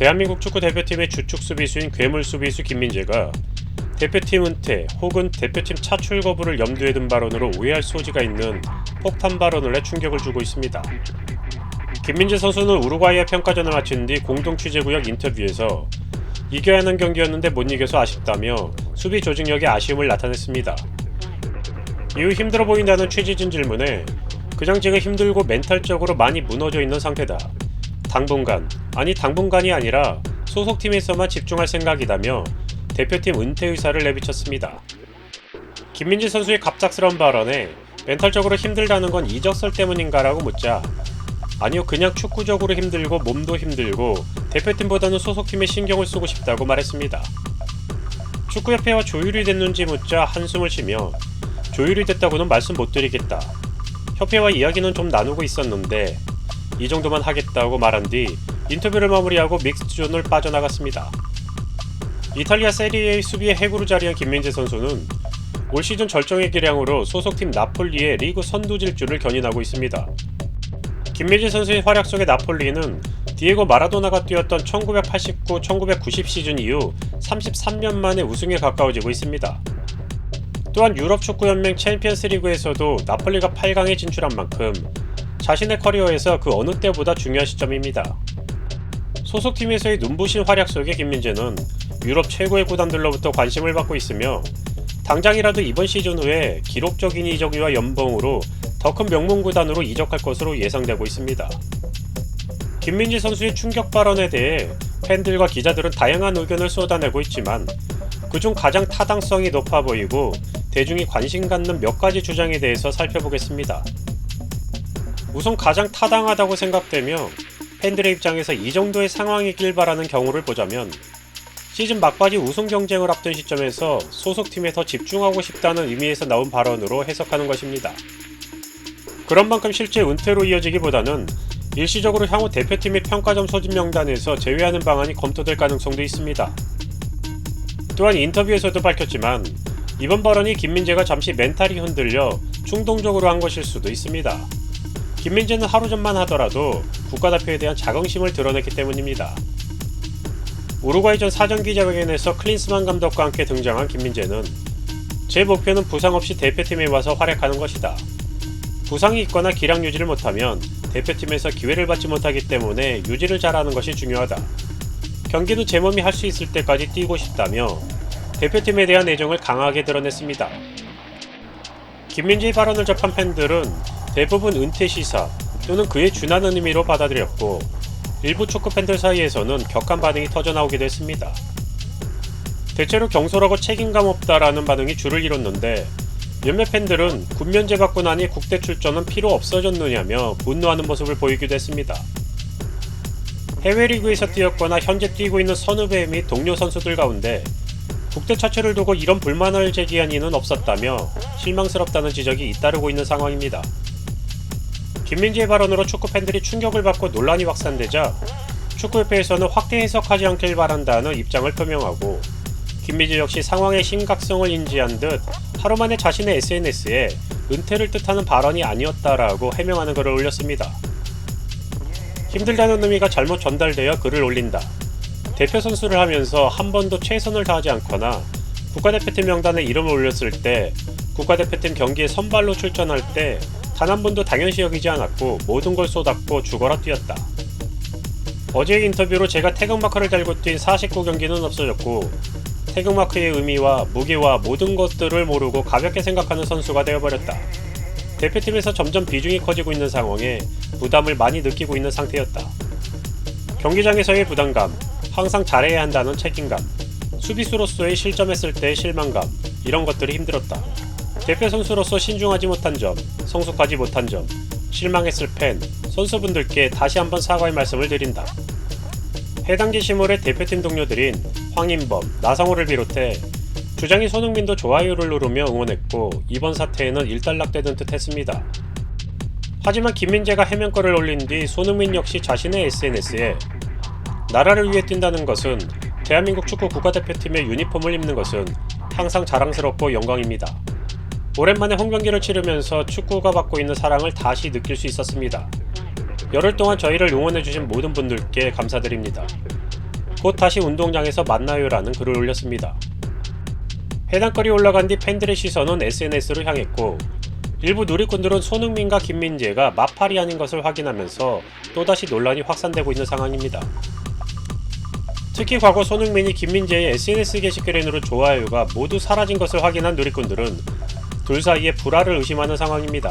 대한민국 축구 대표팀의 주축 수비수인 괴물 수비수 김민재가 대표팀 은퇴 혹은 대표팀 차출 거부를 염두에 둔 발언으로 오해할 소지가 있는 폭탄 발언을 해 충격을 주고 있습니다. 김민재 선수는 우루과이와 평가전을 마친 뒤 공동 취재구역 인터뷰에서 이겨야 하는 경기였는데 못 이겨서 아쉽다며 수비 조직력에 아쉬움을 나타냈습니다. 이후 힘들어 보인다는 취지진 질문에 그냥 지금 힘들고 멘탈적으로 많이 무너져 있는 상태다. 당분간, 아니 당분간이 아니라 소속팀에서만 집중할 생각이다며 대표팀 은퇴 의사를 내비쳤습니다. 김민재 선수의 갑작스러운 발언에 멘탈적으로 힘들다는 건 이적설 때문인가라고 묻자 아니요 그냥 축구적으로 힘들고 몸도 힘들고 대표팀보다는 소속팀에 신경을 쓰고 싶다고 말했습니다. 축구협회와 조율이 됐는지 묻자 한숨을 쉬며 조율이 됐다고는 말씀 못 드리겠다. 협회와 이야기는 좀 나누고 있었는데 이 정도만 하겠다고 말한 뒤 인터뷰를 마무리하고 믹스존을 빠져나갔습니다. 이탈리아 세리에의 수비의 핵으로 자리한 김민재 선수는 올 시즌 절정의 기량으로 소속팀 나폴리의 리그 선두 질주를 견인하고 있습니다. 김민재 선수의 활약 속에 나폴리는 디에고 마라도나가 뛰었던 1989-1990 시즌 이후 33년 만에 우승에 가까워지고 있습니다. 또한 유럽 축구연맹 챔피언스 리그에서도 나폴리가 8강에 진출한 만큼 자신의 커리어에서 그 어느 때보다 중요한 시점입니다. 소속팀에서의 눈부신 활약 속에 김민재는 유럽 최고의 구단들로부터 관심을 받고 있으며 당장이라도 이번 시즌 후에 기록적인 이적료와 연봉으로 더 큰 명문 구단으로 이적할 것으로 예상되고 있습니다. 김민재 선수의 충격 발언에 대해 팬들과 기자들은 다양한 의견을 쏟아내고 있지만 그중 가장 타당성이 높아 보이고 대중이 관심 갖는 몇 가지 주장에 대해서 살펴보겠습니다. 우선 가장 타당하다고 생각되며 팬들의 입장에서 이 정도의 상황이길 바라는 경우를 보자면 시즌 막바지 우승 경쟁을 앞둔 시점에서 소속팀에 더 집중하고 싶다는 의미에서 나온 발언으로 해석하는 것입니다. 그런 만큼 실제 은퇴로 이어지기보다는 일시적으로 향후 대표팀의 평가점 소집 명단에서 제외하는 방안이 검토될 가능성도 있습니다. 또한 인터뷰에서도 밝혔지만 이번 발언이 김민재가 잠시 멘탈이 흔들려 충동적으로 한 것일 수도 있습니다. 김민재는 하루 전만 하더라도 국가대표에 대한 자긍심을 드러냈기 때문입니다. 우루과이전 사전 기자회견에서 클린스만 감독과 함께 등장한 김민재는 제 목표는 부상 없이 대표팀에 와서 활약하는 것이다. 부상이 있거나 기량 유지를 못하면 대표팀에서 기회를 받지 못하기 때문에 유지를 잘하는 것이 중요하다. 경기도 제 몸이 할 수 있을 때까지 뛰고 싶다며 대표팀에 대한 애정을 강하게 드러냈습니다. 김민재의 발언을 접한 팬들은 대부분 은퇴 시사 또는 그에 준하는 의미로 받아들였고 일부 축구 팬들 사이에서는 격한 반응이 터져 나오기도 했습니다. 대체로 경솔하고 책임감 없다라는 반응이 줄을 이뤘는데 몇몇 팬들은 군면제 받고 나니 국대 출전은 필요 없어졌느냐며 분노하는 모습을 보이기도 했습니다. 해외 리그에서 뛰었거나 현재 뛰고 있는 선후배 및 동료 선수들 가운데 국대 차출을 두고 이런 불만을 제기한 이는 없었다며 실망스럽다는 지적이 잇따르고 있는 상황입니다. 김민재의 발언으로 축구 팬들이 충격을 받고 논란이 확산되자 축구협회에서는 확대 해석하지 않길 바란다는 입장을 표명하고 김민재 역시 상황의 심각성을 인지한 듯 하루 만에 자신의 SNS에 은퇴를 뜻하는 발언이 아니었다라고 해명하는 글을 올렸습니다. 힘들다는 의미가 잘못 전달되어 글을 올린다. 대표 선수를 하면서 한 번도 최선을 다하지 않거나 국가대표팀 명단에 이름을 올렸을 때 국가대표팀 경기에 선발로 출전할 때 단 한 번도 당연시 여기지 않았고 모든 걸 쏟았고 죽어라 뛰었다. 어제의 인터뷰로 제가 태극마크를 달고 뛴 49경기는 없어졌고 태극마크의 의미와 무게와 모든 것들을 모르고 가볍게 생각하는 선수가 되어버렸다. 대표팀에서 점점 비중이 커지고 있는 상황에 부담을 많이 느끼고 있는 상태였다. 경기장에서의 부담감, 항상 잘해야 한다는 책임감, 수비수로서의 실점했을 때의 실망감, 이런 것들이 힘들었다. 대표 선수로서 신중하지 못한 점, 성숙하지 못한 점, 실망했을 팬, 선수분들께 다시 한번 사과의 말씀을 드린다. 해당 게시물의 대표팀 동료들인 황인범, 나성호를 비롯해 주장이 손흥민도 좋아요를 누르며 응원했고 이번 사태에는 일단락되는 듯 했습니다. 하지만 김민재가 해명글을 올린 뒤 손흥민 역시 자신의 SNS에 나라를 위해 뛴다는 것은 대한민국 축구 국가대표팀의 유니폼을 입는 것은 항상 자랑스럽고 영광입니다. 오랜만에 홈 경기를 치르면서 축구가 받고 있는 사랑을 다시 느낄 수 있었습니다. 열흘 동안 저희를 응원해주신 모든 분들께 감사드립니다. 곧 다시 운동장에서 만나요라는 글을 올렸습니다. 해당 글이 올라간 뒤 팬들의 시선은 SNS로 향했고 일부 누리꾼들은 손흥민과 김민재가 마팔이 아닌 것을 확인하면서 또다시 논란이 확산되고 있는 상황입니다. 특히 과거 손흥민이 김민재의 SNS 게시글에 누른 좋아요가 모두 사라진 것을 확인한 누리꾼들은 둘 사이에 불화를 의심하는 상황입니다.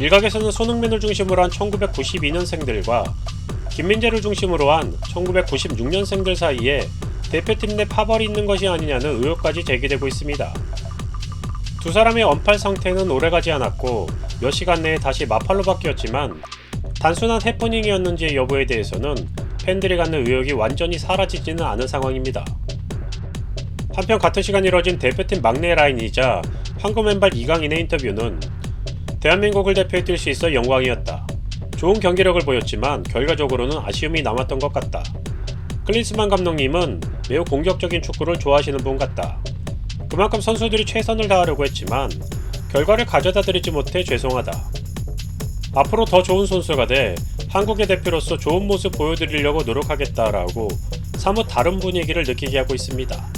일각에서는 손흥민을 중심으로 한 1992년생들과 김민재를 중심으로 한 1996년생들 사이에 대표팀 내 파벌이 있는 것이 아니냐는 의혹까지 제기되고 있습니다. 두 사람의 언팔 상태는 오래가지 않았고 몇 시간 내에 다시 마팔로 바뀌었지만 단순한 해프닝이었는지의 여부에 대해서는 팬들이 갖는 의혹이 완전히 사라지지는 않은 상황입니다. 한편 같은 시간 이뤄진 대표팀 막내 라인이자 황금 왼발 이강인의 인터뷰는 대한민국을 대표해 뛸 수 있어 영광이었다. 좋은 경기력을 보였지만 결과적으로는 아쉬움이 남았던 것 같다. 클린스만 감독님은 매우 공격적인 축구를 좋아하시는 분 같다. 그만큼 선수들이 최선을 다하려고 했지만 결과를 가져다 드리지 못해 죄송하다. 앞으로 더 좋은 선수가 돼 한국의 대표로서 좋은 모습 보여드리려고 노력하겠다라고 사뭇 다른 분위기를 느끼게 하고 있습니다.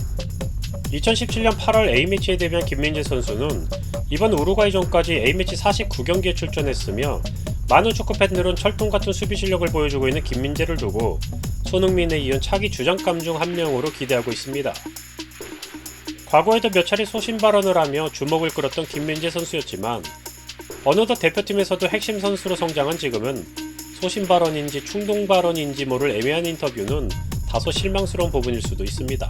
2017년 8월 A매치에 데뷔한 김민재 선수는 이번 우루과이전까지 A매치 49경기에 출전했으며 많은 축구 팬들은 철통 같은 수비 실력을 보여주고 있는 김민재를 두고 손흥민에 이은 차기 주장감 중 한 명으로 기대하고 있습니다. 과거에도 몇 차례 소신 발언을 하며 주목을 끌었던 김민재 선수였지만 어느덧 대표팀에서도 핵심 선수로 성장한 지금은 소신 발언인지 충동 발언인지 모를 애매한 인터뷰는 다소 실망스러운 부분일 수도 있습니다.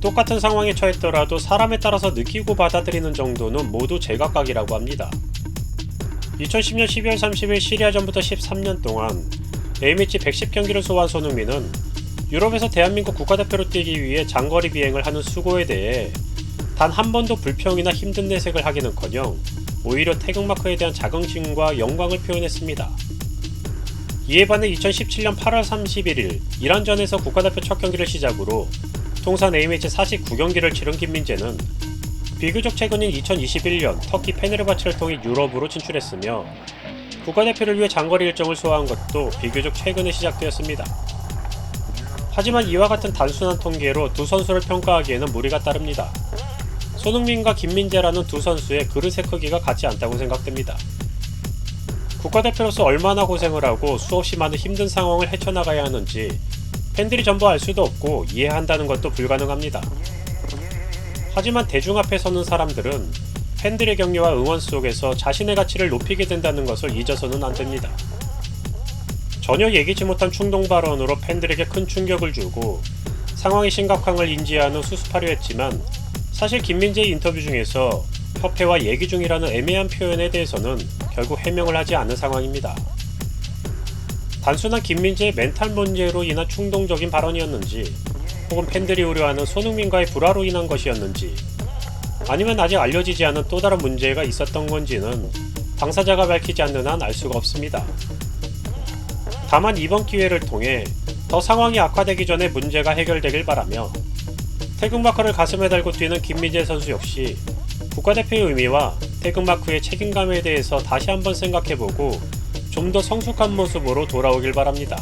똑같은 상황에 처했더라도 사람에 따라서 느끼고 받아들이는 정도는 모두 제각각이라고 합니다. 2010년 12월 30일 시리아전부터 13년 동안 A매치 110경기를 소화한 손흥민은 유럽에서 대한민국 국가대표로 뛰기 위해 장거리 비행을 하는 수고에 대해 단 한 번도 불평이나 힘든 내색을 하기는커녕 오히려 태극마크에 대한 자긍심과 영광을 표현했습니다. 이에 반해 2017년 8월 31일 이란전에서 국가대표 첫 경기를 시작으로 통산 A매치 49경기를 치른 김민재는 비교적 최근인 2021년 터키 페네르바체를 통해 유럽으로 진출했으며 국가대표를 위해 장거리 일정을 소화한 것도 비교적 최근에 시작되었습니다. 하지만 이와 같은 단순한 통계로 두 선수를 평가하기에는 무리가 따릅니다. 손흥민과 김민재라는 두 선수의 그릇의 크기가 같지 않다고 생각됩니다. 국가대표로서 얼마나 고생을 하고 수없이 많은 힘든 상황을 헤쳐나가야 하는지 팬들이 전부 알 수도 없고 이해한다는 것도 불가능합니다. 하지만 대중 앞에 서는 사람들은 팬들의 격려와 응원 속에서 자신의 가치를 높이게 된다는 것을 잊어서는 안 됩니다. 전혀 예기치 못한 충동 발언으로 팬들에게 큰 충격을 주고 상황의 심각함을 인지하는 수습하려 했지만 사실 김민재의 인터뷰 중에서 협회와 얘기 중이라는 애매한 표현에 대해서는 결국 해명을 하지 않은 상황입니다. 단순한 김민재의 멘탈 문제로 인한 충동적인 발언이었는지 혹은 팬들이 우려하는 손흥민과의 불화로 인한 것이었는지 아니면 아직 알려지지 않은 또 다른 문제가 있었던 건지는 당사자가 밝히지 않는 한 알 수가 없습니다. 다만 이번 기회를 통해 더 상황이 악화되기 전에 문제가 해결되길 바라며 태극마크를 가슴에 달고 뛰는 김민재 선수 역시 국가대표의 의미와 태극마크의 책임감에 대해서 다시 한번 생각해보고 좀 더 성숙한 모습으로 돌아오길 바랍니다.